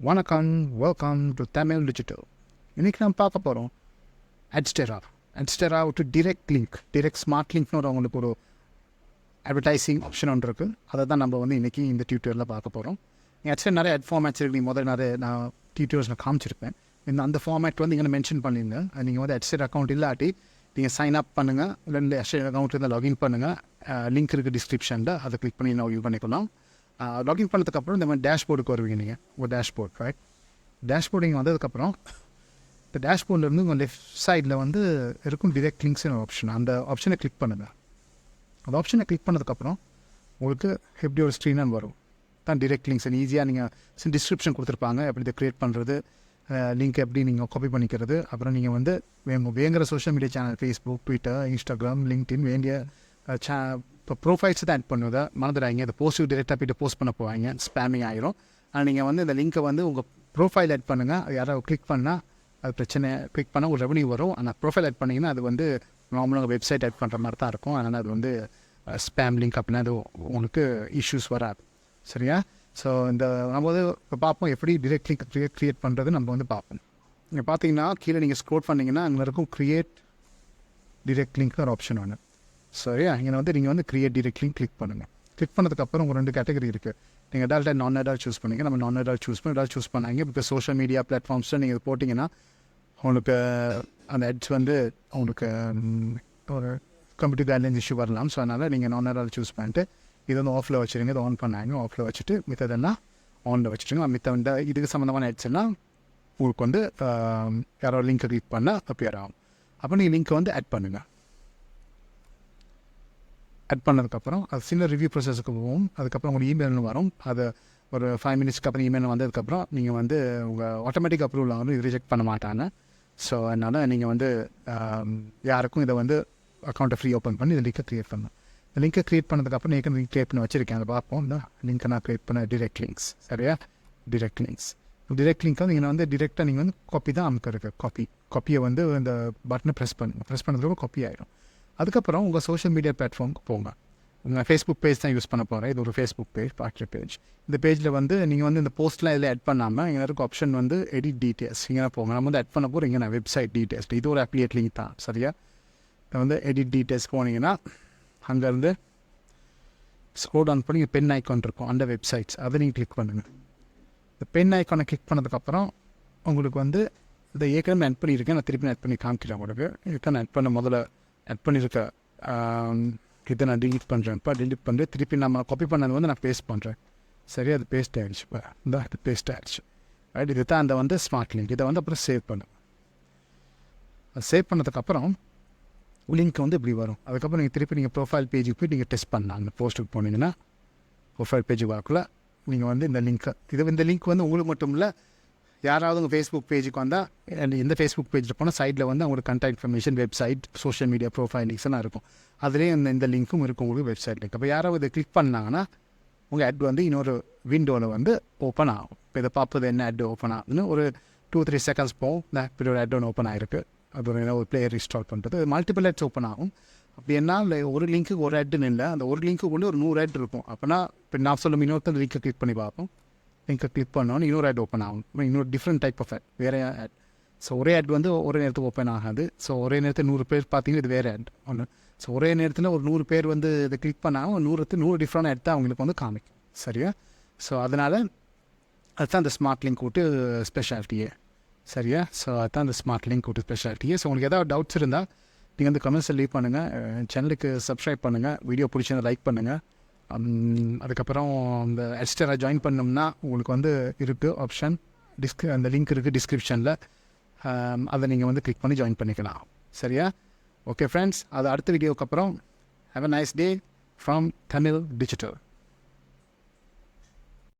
வணக்கம் welcome to Tamil digital இன்றைக்கி நம்ம பார்க்க போகிறோம் அட்ஸ்டெரா அட்ஸ்டெரா விட்டு டிரெக்ட் லிங்க் டிரெக்ட் ஸ்மார்ட் லிங்க்னு ஒரு அவங்களுக்கு ஒரு அட்வர்டைசிங் ஆப்ஷன் ஒன்று இருக்குது அதை தான் நம்ம வந்து இன்றைக்கி இந்த டியூட்டரில் பார்க்க போகிறோம் ஆக்சுவலி நிறைய அட் ஃபார்மேட்ஸ் இருக்குது நீங்கள் முதல்ல நிறைய நான் டியூட்டர்ஸில் காமிச்சிருப்பேன். இந்த அந்த ஃபார்மேட் வந்து இங்கே மென்ஷன் பண்ணிருங்க. நீங்கள் வந்து அட்ஸ்டெட் அக்கௌண்ட் இல்லாட்டி நீங்கள் சைன் அப் பண்ணுங்கள் இல்லை அட்ஸ்டெட் அக்கௌண்ட் இருந்தால் லாகின் பண்ணுங்கள் லிங்க் இருக்குது டிஸ்கிரிப்ஷனில் அதை கிளிக் பண்ணி நான் யூ பண்ணிக்கலாம். லாகின் பண்ணதுக்கப்புறம் இந்த மாதிரி டேஷ்போர்டுக்கு வருவீங்க நீங்கள் ஒரு டேஷ்போர்ட் ரைட் டேஷ்போர்ட் இங்கே வந்ததுக்கப்புறம் இந்த டேஷ்போர்ட்லேருந்து உங்கள் லெஃப்ட் சைடில் வந்து இருக்கும் டிரெக்ட் லிங்க்ஸ்னு ஆப்ஷன் அந்த ஆப்ஷனை கிளிக் பண்ணுங்கள் அந்த ஆப்ஷனை கிளிக் பண்ணதுக்கப்புறம் உங்களுக்கு எப்படி ஒரு ஸ்க்ரீனாக வரும். தான் டிரெக்ட் லிங்க்ஸ் ஈஸியாக நீங்கள் டிஸ்கிரிப்ஷன் கொடுத்துருப்பாங்க. எப்படி இதை க்ரியேட் பண்ணுறது லிங்க் எப்படி நீங்கள் காப்பி பண்ணிக்கிறது. அப்புறம் நீங்கள் வந்து வேங்க வேங்குற social media channel Facebook Twitter Instagram LinkedIn வேண்டிய சே இப்போ ப்ரொஃபைல்ஸ் தான் ஆட் பண்ணுவதை மறந்துடாங்க இந்த போஸ்ட்டு டேரெக்டாக போய்ட்டு போஸ்ட் பண்ண போவாங்க. ஸ்பேமிங் ஆயிரும். ஆனால் நீங்கள் வந்து இந்த லிங்க்கை வந்து உங்கள் ப்ரொஃபைல் ஆட் பண்ணுங்கள் அது யாராவது கிளிக் பண்ணால் அது பிரச்சனை. கிளிக் பண்ணால் ஒரு ரெவன்யூ வரும். ஆனால் ப்ரொஃபைல் ஆட் பண்ணிங்கன்னா அது வந்து நார்மலாக வெப்சைட் ஆட் பண்ணுற மாதிரி தான் இருக்கும். அதனால் அது வந்து ஸ்பேம் லிங்க் அப்படின்னா அது உங்களுக்கு இஷ்யூஸ் வராது. சரியா? ஸோ இந்த நம்ம வந்து இப்போ பார்ப்போம். எப்படி டிரெக்ட் லிங்க் க்ரியேட் க்ரியேட் பண்ணுறது நம்ம வந்து பார்ப்போம். நீங்கள் பார்த்தீங்கன்னா கீழே நீங்கள் ஸ்க்ரோட் பண்ணிங்கன்னா அங்கே இருக்கும் க்ரியேட் டிரெக்ட் லிங்க் ஒரு ஆப்ஷன் ஒன்று சரியா இங்கே வந்து நீங்கள் வந்து க்ரியேட் டிரெக்ட் கிளிக் பண்ணுங்கள் கிளிக் பண்ணதுக்கப்புறம் உங்கள் ரெண்டு கேட்டகரி இருக்குது நீங்கள் adult and non adult choose பண்ணிங்க. நம்ம நான் அடால்ட் சூஸ் பண்ணி அடால்ட் சூஸ் பண்ணாங்க இப்போ சோஷியல் மீடியா பிளாட்ஃபார்ம்ஸில் நீங்கள் போட்டிங்கன்னா உங்களுக்கு அந்த எட்ஸ் வந்து உங்களுக்கு ஒரு கம்ப்யூட்டர் கைட்லைன்ஸ் இஷ்யூ வரலாம். ஸோ அதனால் நீங்கள் நான் அடால்ட் சூஸ் பண்ணிட்டு இது வந்து ஆஃபில் வச்சுருங்க. இது ஆன் பண்ணாங்க ஆஃபில் வச்சுட்டு மித்ததெல்லாம் ஆனில் வச்சுருங்க மித்த வந்து இதுக்கு சம்மந்தமான ஹெட்ஸ் எல்லாம் உங்களுக்கு வந்து யாரோ லிங்க்கை கிளிக் பண்ணால் அப்பியர் ஆகும். அப்போ நீங்கள் லிங்க்கை வந்து ஆட் பண்ணுங்கள் அட் பண்ணதுக்கப்புறம் அது சின்ன ரிவ்யூ ப்ராசஸுக்கு போகும். அதுக்கப்புறம் உங்களுக்கு இமெயில்னு வரும். அதை ஒரு ஃபைவ் மினிட்ஸ்க்கு அப்புறம் இமெயில் வந்ததுக்கப்புறம் நீங்கள் வந்து உங்கள் ஆட்டோமேட்டிக் அப்ரூவல் ஆகணும். இது ரிஜெக்ட் பண்ண மாட்டாங்க. ஸோ அதனால் நீங்கள் வந்து யாருக்கும் இதை வந்து அக்கௌண்ட்டை ஃப்ரீ ஓப்பன் பண்ணி இந்த லிங்கை க்ரியேட் பண்ணணும் இந்த லிங்கை க்ரியேட் பண்ணதுக்கப்புறம் நீங்கள் லிங்க் க்ரியேட் பண்ணி வச்சுருக்கேன். அதை பார்ப்போம். தான் லிங்க்கை நான் க்ரியேட் பண்ண டிரெக்ட் லிங்க்ஸ் சரியா? டிரெக்ட் லிங்க்ஸ் டிரெக்ட் லிங்க்கை நீங்கள் வந்து டிரெக்டாக நீங்கள் வந்து காப்பி தான் அமுக்க இருக்கு காப்பி காப்பியை வந்து இந்த பட்டனை ப்ரெஸ் பண்ணுங்கள் ப்ரெஸ் பண்ணுறதுக்கு காப்பி ஆகிடும் அதுக்கப்புறம் உங்கள் சோஷியல் மீடியா பிளாட்ஃபார்முக்கு போங்க. உங்கள் ஃபேஸ்புக் பேஜ் தான் யூஸ் பண்ண போகிறேன் இது ஒரு ஃபேஸ்புக் பேஜ் பார்க்குற பேஜ் இந்த பேஜில் வந்து நீங்கள் வந்து இந்த போஸ்ட்லாம் இதில் ஆட் பண்ணாமல் இங்கே இருக்க ஆப்ஷன் வந்து எடிட் டீட்டெயில்ஸ் இங்கே போங்க. நம்ம வந்து ஆட் பண்ண போகிறோம் இங்கே நான் வெப்சைட் டீட்டெயில்ஸ் இது ஒரு அப்ளியேட் லிங்க் தான் சரியா? இப்போ வந்து எடிட் டீட்டெயில்ஸ் போனீங்கன்னா அங்கேருந்து ஸ்க்ரோல் டவுன் பண்ணி பென் ஐக்கான் இருக்கும் அந்த வெப்சைட்ஸ் அதை நீங்கள் கிளிக் பண்ணுங்கள் இந்த பென் ஐக்கானை கிளிக் பண்ணதுக்கப்புறம் உங்களுக்கு வந்து இதை ஏற்கனவே ஆட் பண்ணியிருக்கேன். நான் திருப்பி ஆட் பண்ணி காமிக்கிறேன் உங்களுக்கு. இதுக்கான நான் ஆட் பண்ண முதல்ல ஆட் பண்ணியிருக்க இதை நான் டிலீட் பண்ணுறேன் இப்போ டிலீட் பண்ணுறேன் திருப்பி நம்ம காப்பி பண்ணது வந்து நான் பேஸ்ட் பண்ணுறேன் சரி அது பேஸ்ட் ஆகிடுச்சு இப்போ இந்த அது பேஸ்ட் ஆகிடுச்சு ரைட் இது தான் அந்த வந்து ஸ்மார்ட் லிங்க் இதை வந்து அப்புறம் சேவ் பண்ணுவேன் அது சேவ் பண்ணதுக்கப்புறம் லிங்க் வந்து இப்படி வரும். அதுக்கப்புறம் நீங்கள் திருப்பி நீங்கள் ப்ரொஃபைல் பேஜுக்கு போய் நீங்கள் டெஸ்ட் பண்ணலாம். அந்த போஸ்ட்டுக்கு போனீங்கன்னா ப்ரொஃபைல் பேஜுக்கு வரக்குள்ள நீங்கள் வந்து இந்த லிங்க்கை இது இந்த லிங்க் வந்து உங்களுக்கு மட்டும் இல்லை யாராவது உங்கள் ஃபேஸ்புக் பேஜுக்கு வந்தால் எந்த ஃபேஸ்புக் பேஜில் போனால் சைடில் வந்து அவங்களுக்கு contact information website social media profile links இருக்கும். அதுலேயே இந்த இந்த லிங்க்கும் இருக்கும் உங்களுக்கு வெப்சைட் லிங்க் அப்போ யாராவது இதை கிளிக் பண்ணாங்கன்னா உங்கள் ஆட் வந்து இன்னொரு விண்டோவில் வந்து ஓப்பன் ஆகும். இப்போ இதை பார்ப்பது என்ன ஆட் ஓப்பன் ஆகுதுன்னு ஒரு டூ த்ரீ செகண்ட்ஸ் போகும். இந்த இப்படி ஒரு ஆட் ஒன்று ஓப்பன் ஆகிருக்கு அது ஒரு ஒரு பிளேயர் இன்ஸ்டால் பண்ணுறது மல்டிபிள் ஆட்ஸ் ஓப்பன் ஆகும். அப்படி என்ன ஒரு லிங்க்கு ஒரு ஆட்னு இல்லை அந்த ஒரு லிங்க்கு கொண்டு ஒரு நூறு ஆட் இருக்கும். அப்போனா இப்போ நான் சொல்லும் இன்னொருத்தர் லிங்க்கை கிளிக் பண்ணி பார்ப்போம். லிங்கை கிளிக் பண்ணோன்னு இன்னொரு ஆட் ஓப்பன் ஆகும். இன்னொரு டிஃப்ரெண்ட் டைப் ஆஃப் ஆட் வேறு ஆட் ஸோ ஒரே ஆட் வந்து ஒரே நேரத்துக்கு ஓப்பன் ஆகாது. ஸோ ஒரே நேரத்தில் நூறு பேர் பார்த்தீங்கன்னா இது வேறு ஆட் ஒன்று ஸோ ஒரே நேரத்தில் ஒரு நூறு பேர் வந்து இதை கிளிக் பண்ணாமல் நூறுத்து நூறு டிஃப்ரெண்ட் ஆட் தான் அவங்களுக்கு வந்து காமிக்கும். சரியா? ஸோ அதனால் அதுதான் அந்த ஸ்மார்ட் லிங்க் விட்டு ஸ்பெஷாலிட்டியே சரியா? ஸோ அதுதான் அந்த ஸ்மார்ட் லிங்க் விட்டு ஸ்பெஷாலிட்டியே ஸோ உங்களுக்கு ஏதாவது டவுட்ஸ் இருந்தால் நீங்கள் வந்து கமெண்ட்ஸில் லீவ் பண்ணுங்கள் சேனலுக்கு சப்ஸ்கிரைப் பண்ணுங்கள் வீடியோ பிடிச்சிருந்தா லைக் பண்ணுங்கள் அதுக்கப்புறம் இந்த எக்ஸ்ட்ரா ஜாயின் பண்ணோம்னா உங்களுக்கு வந்து இருக்குது ஆப்ஷன் டிஸ்க் அந்த லிங்க் இருக்குது டிஸ்கிரிப்ஷனில் அதை நீங்கள் வந்து கிளிக் பண்ணி ஜாயின் பண்ணிக்கலாம். சரியா? ஓகே ஃப்ரெண்ட்ஸ் அது அடுத்த வீடியோக்கு அப்புறம். Have a nice day from Tamil digital